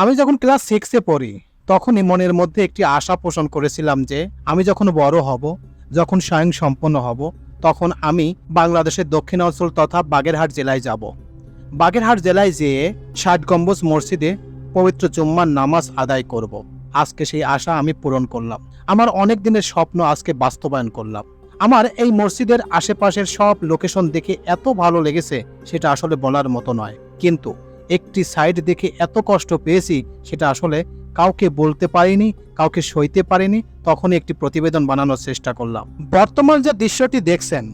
আমি যখন ক্লাস সিক্সে পড়ি, তখনই মনের মধ্যে একটি আশা পোষণ করেছিলাম যে, আমি যখন বড় হব, যখন স্বয়ং সম্পন্ন হব, তখন আমি বাংলাদেশের দক্ষিণাঞ্চল তথা বাগেরহাট জেলায় যাব। বাগেরহাট জেলায় যেয়ে ষাট গম্বুজ মসজিদে পবিত্র জুম্মার নামাজ আদায় করব। আজকে সেই আশা আমি পূরণ করলাম। আমার অনেক দিনের স্বপ্ন আজকে বাস্তবায়ন করলাম। আমার এই মসজিদের আশেপাশের সব লোকেশন দেখে এত ভালো লেগেছে, সেটা আসলে বলার মতো নয়। কিন্তু একটি সাইড দেখে এত কষ্ট পেয়েছি, সেটা আসলে কাউকে বলতে পারিনি, কাউকে সইতে পারিনি, তখনই একটি প্রতিবেদন বানানোর চেষ্টা করলাম। বর্তমান যে দৃশ্যটি দেখছেন,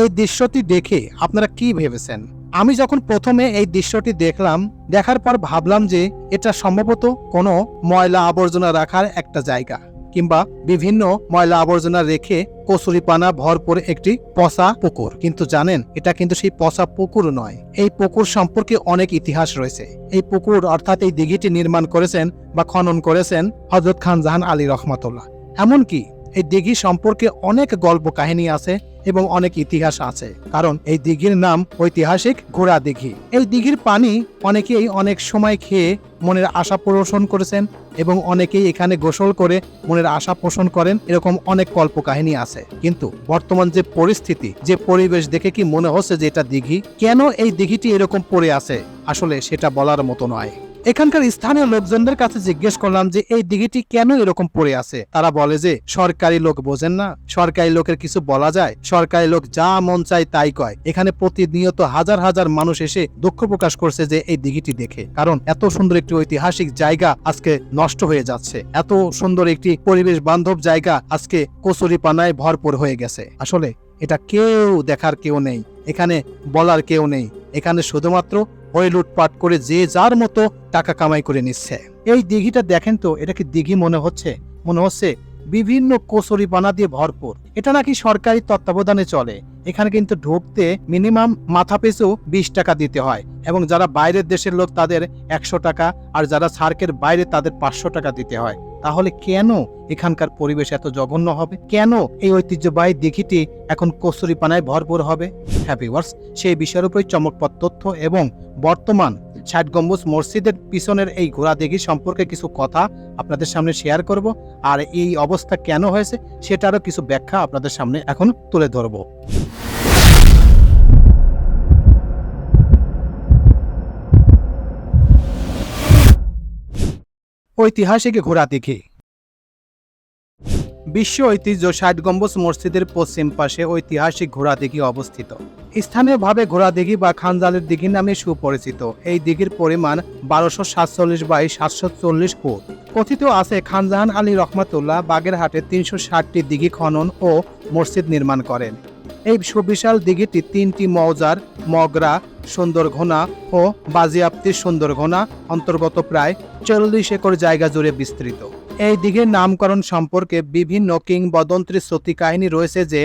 এই দৃশ্যটি দেখে আপনারা কি ভেবেছেন? আমি যখন প্রথমে এই দৃশ্যটি দেখলাম, দেখার পর ভাবলাম যে এটা সম্ভবত কোনো ময়লা আবর্জনা রাখার একটা জায়গা। কিংবা বিভিন্ন ময়লা আবর্জনা রেখে কচুরিপানা ভরপুর একটি পচা পুকুর। কিন্তু জানেন, এটা কিন্তু সেই পচা পুকুর নয়। এই পুকুর সম্পর্কে অনেক ইতিহাস রয়েছে। এই পুকুর অর্থাৎ এই দিঘিটি নির্মাণ করেছেন বা খনন করেছেন হজরত খান জাহান আলী রহমাতুল্লাহ। এমনকি এই দিঘি সম্পর্কে অনেক গল্প কাহিনী আছে এবং অনেক ইতিহাস আছে। কারণ এই দিঘির নাম ঐতিহাসিক ঘোড়া দিঘি। এই দিঘির পানি অনেকেই অনেক সময় খেয়ে মনের আশা পোষণ করেছেন এবং অনেকেই এখানে গোসল করে মনের আশা পোষণ করেন, এরকম অনেক কল্প কাহিনী আছে। কিন্তু বর্তমান যে পরিস্থিতি, যে পরিবেশ দেখে কি মনে হচ্ছে যে এটা দিঘি? কেন এই দিঘিটি এরকম পড়ে আছে? আসলে সেটা বলার মতো নয়। এখানকার স্থানীয় লোকজনদের কাছে জিজ্ঞেস করলাম যে, এই দিঘিটি কেন এরকম পড়ে আছে? তারা বলে যে, সরকারি লোক বোঝেন না। সরকারি লোকের কিছু বলা যায়। সরকারি লোক যা মন চায় তাই কয়। এখানে প্রতিনিয়ত হাজার হাজার মানুষ এসে দুঃখ প্রকাশ করছে যে, এই দিঘিটি দেখে। কারণ এত সুন্দর একটি ঐতিহাসিক জায়গা আজকে নষ্ট হয়ে যাচ্ছে। এত সুন্দর একটি পরিবেশ বান্ধব জায়গা আজকে কচুরি পানায় ভরপুর হয়ে গেছে। আসলে এটা কেউ দেখার কেউ নেই। এখানে বলার কেউ নেই। এখানে শুধুমাত্র ওই লুটপাট করে যে যার মতো টাকা কামাই করে নিচ্ছে। এই দিঘিটা দেখেন তো, এটা কি দিঘি মনে হচ্ছে? মনে হচ্ছে বিভিন্ন কচুরি বানা দিয়ে ভরপুর। এটা নাকি সরকারি তত্ত্বাবধানে চলে। এখানে কিন্তু ঢুকতে মিনিমাম মাথা পিছু বিশ টাকা দিতে হয় এবং যারা বাইরের দেশের লোক তাদের একশো টাকা আর যারা সার্কের বাইরে তাদের পাঁচশো টাকা দিতে হয়। তাহলে কেন এখানকার পরিবেশ এত জঘন্য হবে? কেন এই ঐতিহ্যবাহী দিঘিটি এখন কচুরি পানায় ভরপুর হবে? হ্যাপি ওয়ার্স সেই বিষয়ের উপরে চমকপ্রদ তথ্য এবং বর্তমান ষাট গম্বুজ মসজিদের পিছনের এই ঘোড়া দিঘি সম্পর্কে কিছু কথা আপনাদের সামনে শেয়ার করব। আর এই অবস্থা কেন হয়েছে সেটারও কিছু ব্যাখ্যা আপনাদের সামনে এখন তুলে ধরবো। ঐতিহাসিক ঘোড়া দিঘি বিশ্ব ঐতিহ্য ষাট গম্বুজ মসজিদের পশ্চিম পাশে ঐতিহাসিক ঘোড়া দিঘি অবস্থিত। স্থানীয়ভাবে ঘোড়া দিঘি বা খানজালের দিঘি নামে সুপরিচিত। এই দিঘির পরিমাণ বারোশো সাতচল্লিশ বাই সাতশো চল্লিশ ফুট। কথিত আছে, খানজাহান আলী রহমাতুল্লাহ বাগেরহাটে তিনশো ষাটটি দিঘি খনন ও মসজিদ নির্মাণ করেন। এই সুবিশাল দিঘিটি তিনটি মৌজার মগরা, সুন্দরঘোনা ও বাজিয়াপ্তির সুন্দরঘোনা অন্তর্গত প্রায় চল্লিশ একর জায়গা জুড়ে বিস্তৃত। এই দিঘির নামকরণ সম্পর্কে বিভিন্ন কিংবদন্তির শ্রুতি কাহিনী রয়েছে যে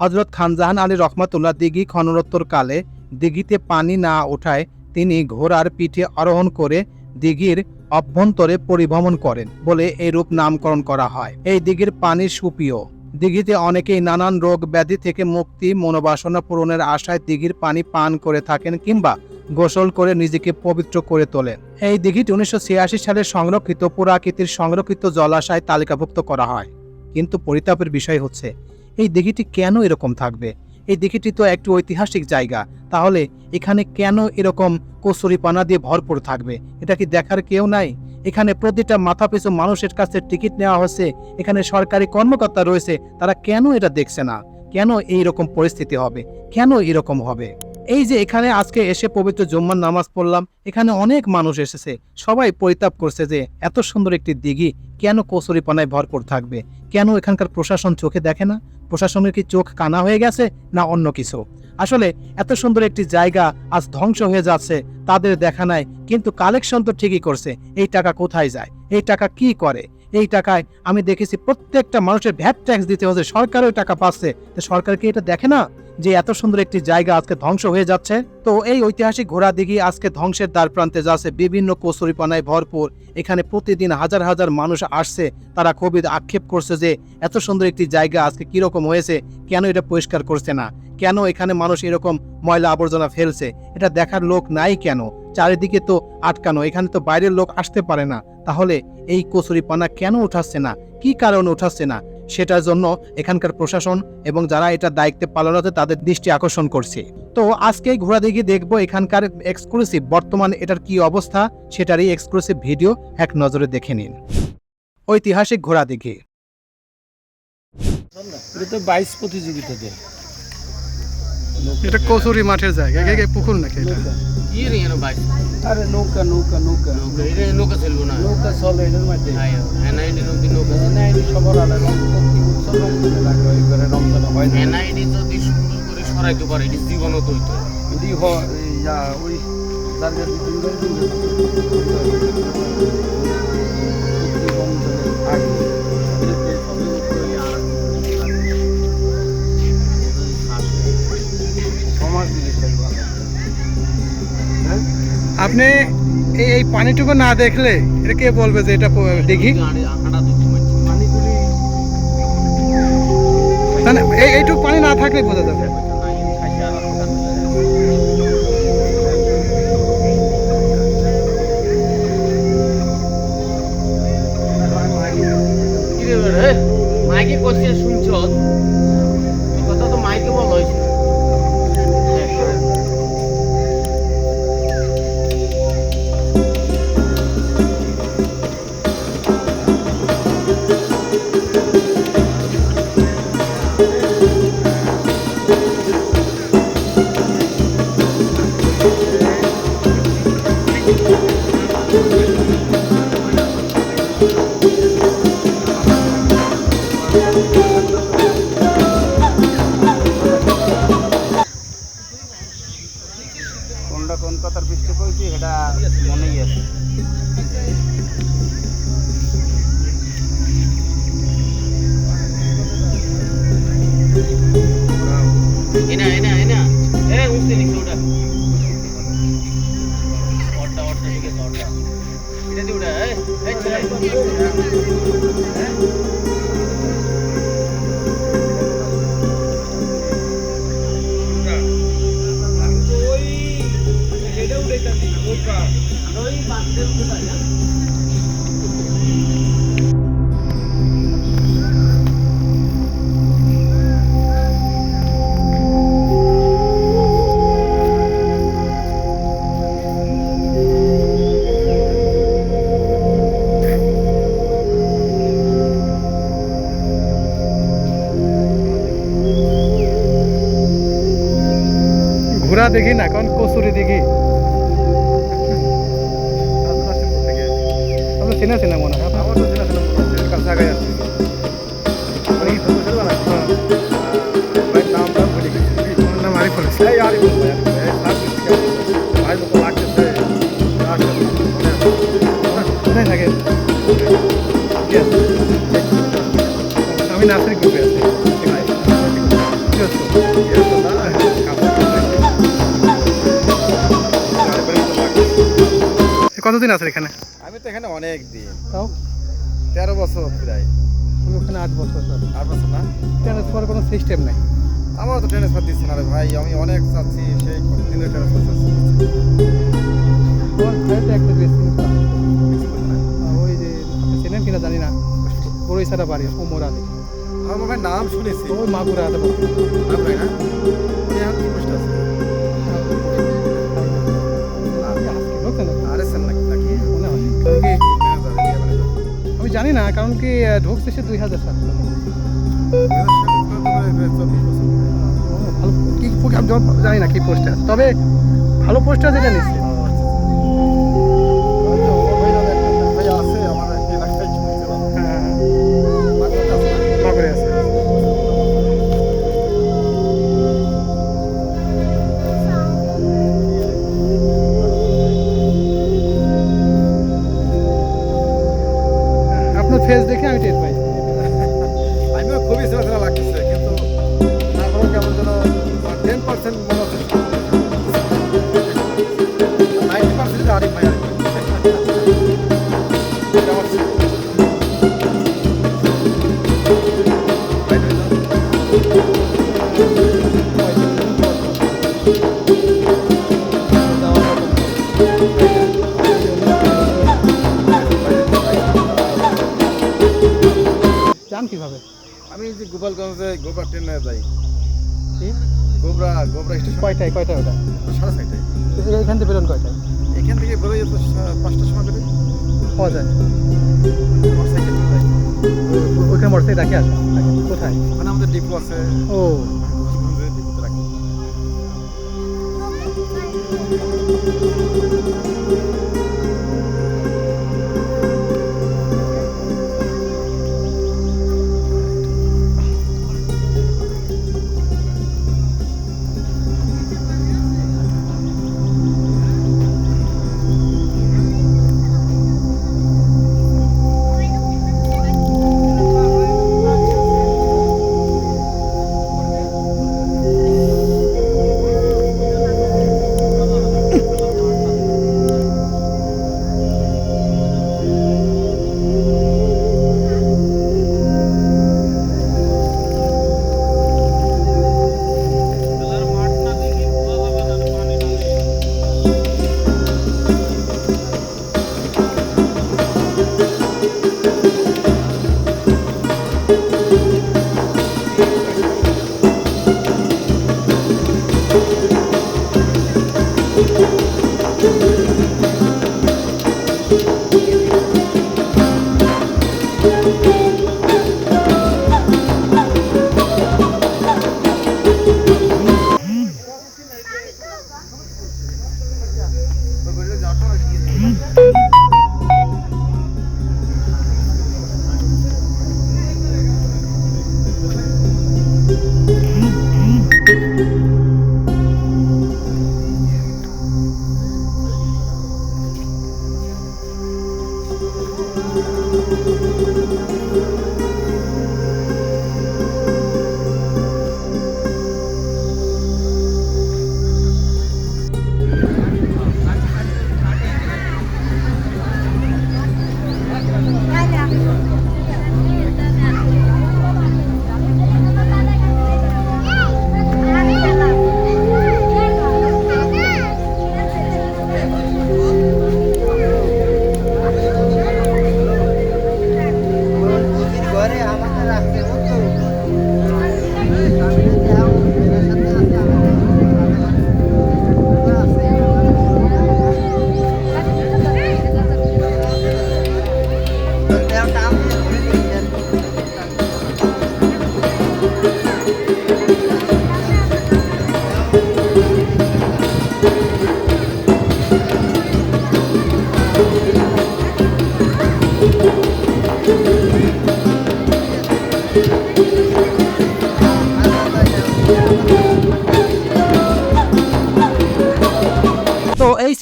হজরত খানজাহান আলী রহমাতুল্লাহ দিঘি খননোত্তর কালে দিঘিতে পানি না ওঠায় তিনি ঘোড়ার পিঠে আরোহণ করে দিঘির অভ্যন্তরে পরিভ্রমণ করেন বলে এই রূপ নামকরণ করা হয়। এই দিঘির পানি সুপীয়। দিঘিতে অনেকেই নানান রোগ ব্যাধি থেকে মুক্তি, মনোবাসনা পূরণের আশায় দিঘির পানি পান করে থাকেন কিংবা গোসল করে নিজেকে পবিত্র করে তোলেন। এই দিঘিটি উনিশশো ছিয়াশি সালে সংরক্ষিত, পুরাকৃতির সংরক্ষিত জলাশয় তালিকাভুক্ত করা হয়। কিন্তু পরিতাপের বিষয় হচ্ছে, এই দিঘিটি কেন এরকম থাকবে? এই দিঘিটি তো একটি ঐতিহাসিক জায়গা। তাহলে এখানে কেন এরকম কসুরি পানা দিয়ে ভরপুর থাকবে? এটা কি দেখার কেউ নাই? এখানে প্রতিটা মাথা পিছু মানুষের কাছে টিকিট নেওয়া হয়েছে। এখানে সরকারি কর্মকর্তা রয়েছে। তারা কেন এটা দেখছে না? কেন এই রকম পরিস্থিতি হবে? কেন এরকম হবে? এই যে এখানে আজকে এসে পবিত্র জুম্মার নামাজ পড়লাম, এখানে অনেক মানুষ এসেছে। সবাই পরিতাপ করছে যে এত সুন্দর একটি দিঘি কেন কচুরিপানায় ভরপুর থাকবে? কেন এখানকার প্রশাসন চোখে দেখে না? প্রশাসনের কি চোখ কানা হয়ে গেছে না অন্য কিছু? আসলে এত সুন্দর একটি জায়গা আজ ধ্বংস হয়ে যাচ্ছে, তাদের দেখা নাই, কিন্তু কালেকশন তো ঠিকই করছে। এই টাকা কোথায় যায়? এই টাকা কি করে? এই টাকায় আমি দেখেছি প্রত্যেকটা মানুষের ভ্যাট ট্যাক্স দিতে হচ্ছে, সরকারও টাকা পাচ্ছে। সরকার কি এটা দেখে না? যে এত সুন্দর একটি জায়গা আজকে ধ্বংস হয়ে যাচ্ছে। তো এই ঐতিহাসিক ঘোড়া দিঘি আজকে ধ্বংসের দ্বার প্রান্তে যাচ্ছে। বিভিন্ন কচুরিপানায় ভরপুর। এখানে প্রতিদিন হাজার হাজার মানুষ আসছে। তারা খুবই আক্ষেপ করছে যে, এত সুন্দর একটি জায়গা আজকে কীরকম হয়েছে? কেন এটা পরিষ্কার করছে না? কেন এখানে মানুষ এরকম ময়লা আবর্জনা ফেলছে? এটা দেখার লোক নাই কেন? চারিদিকে তো আটকানো। এখানে তো বাইরের লোক আসতে পারে না। তাহলে এই কচুরিপানা কেন উঠাচ্ছে না? কি কারণে উঠাচ্ছে না? সেটার জন্য এখানকার প্রশাসন এবং যারা এটা দায়িত্বে পালন তাদের দৃষ্টি আকর্ষণ করছে। তো আজকে ঘোড়া দিঘি দেখব এখানকার এক্সক্লুসিভ বর্তমান এটার কি অবস্থা সেটারই এক্সক্লুসিভ ভিডিও এক নজরে দেখে নিন। ঐতিহাসিক ঘোড়া দিঘি এটা তো বাইশ প্রতিযোগিতাতে। এটা কচুরি মাঠের জায়গা পুকুর নাকি এটা? কি রে এনো আরে নৌকা নৌকা নৌকা। নৌকা এটা নৌকা চলবো না। নৌকা চলে এটার মধ্যে। আয় এনআইডি নদী নৌকা এনআইডি সবার আলাদা প্রতি বছর রমজানে লাগে এবারে রমজানে হয় না। এনআইডি যদি সুন্দর করে সরাইতে পারে এটি জীবনও তো হইতো এটি হয় ওই দিন আপনি এই এই পানিটুকু না দেখলে এটা কে বলবে যে এটা দেখি? এইটুকু পানি না থাকলে বোঝা இடந்து விட. ঘোড়া দেখি না কারণ কচুরি দেখি। আপনার চেনা চেনা মনে হয়। আমার তো চেনা চেনা মনে হচ্ছে কাছে আগে কতদিন আছে এখানে? আমি তো এখানে অনেক দিন। তাও? তেরো বছর প্রায়। আমি ওখানে আট বছর আট বছর না? ট্রান্সফার কোনো সিস্টেম নাই? আমারও তো ট্রান্সফার দিচ্ছে না রে ভাই আমি অনেক চাচ্ছি সেই কতদিনের ট্রান্সফার চাচ্ছি আমার একটা ওই যে আপনি চেনেন কিনা জানি না। বড়ই সারা বাড়ি ওমর আলী। আমার ভাই নাম শুনেছি। ওই মাগুরা আদা নাম ভাই না? আছে? জানি না, কারণ কি ঢুকছে সে দুই হাজার সাল ভালো জানি না কি পোস্টে আছে। তবে ভালো পোস্টে আছে এটা নিশ্চয় কয়টায় কয়টায় ওটা? সাড়ে ছয়টায়। এখান থেকে বেরোন কয়টায়? এখান থেকে বেরোয় তো পাঁচটার সময় বেরোয়। পাওয়া যায়? ওইখানে মোটরসাইকেল রাখে আসে কোথায়? ওখানে আমাদের ডিপো আছে। ও। ডিপোতে রাখি।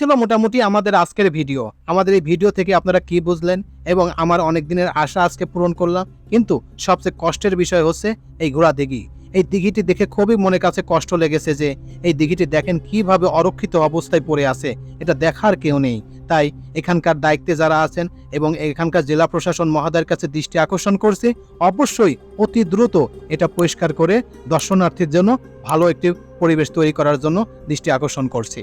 ছিল মোটামুটি আমাদের আজকের ভিডিও। আমাদের এই ভিডিও থেকে আপনারা কি বুঝলেন এবং আমার অনেক দিনের আশা আজকে পূরণ করলাম। কিন্তু সবচেয়ে কষ্টের বিষয় হচ্ছে এই ঘোড়া দিঘি। এই দিঘিটি দেখে খুবই মনে কাছে কষ্ট লেগেছে যে এই দিঘিটি দেখেন কীভাবে অরক্ষিত অবস্থায় পড়ে আছে। এটা দেখার কেউ নেই। তাই এখানকার দায়িত্বে যারা আছেন এবং এখানকার জেলা প্রশাসন মহোদয়ের কাছে দৃষ্টি আকর্ষণ করছে, অবশ্যই অতি দ্রুত এটা পরিষ্কার করে দর্শনার্থীর জন্য ভালো একটি পরিবেশ তৈরি করার জন্য দৃষ্টি আকর্ষণ করছে।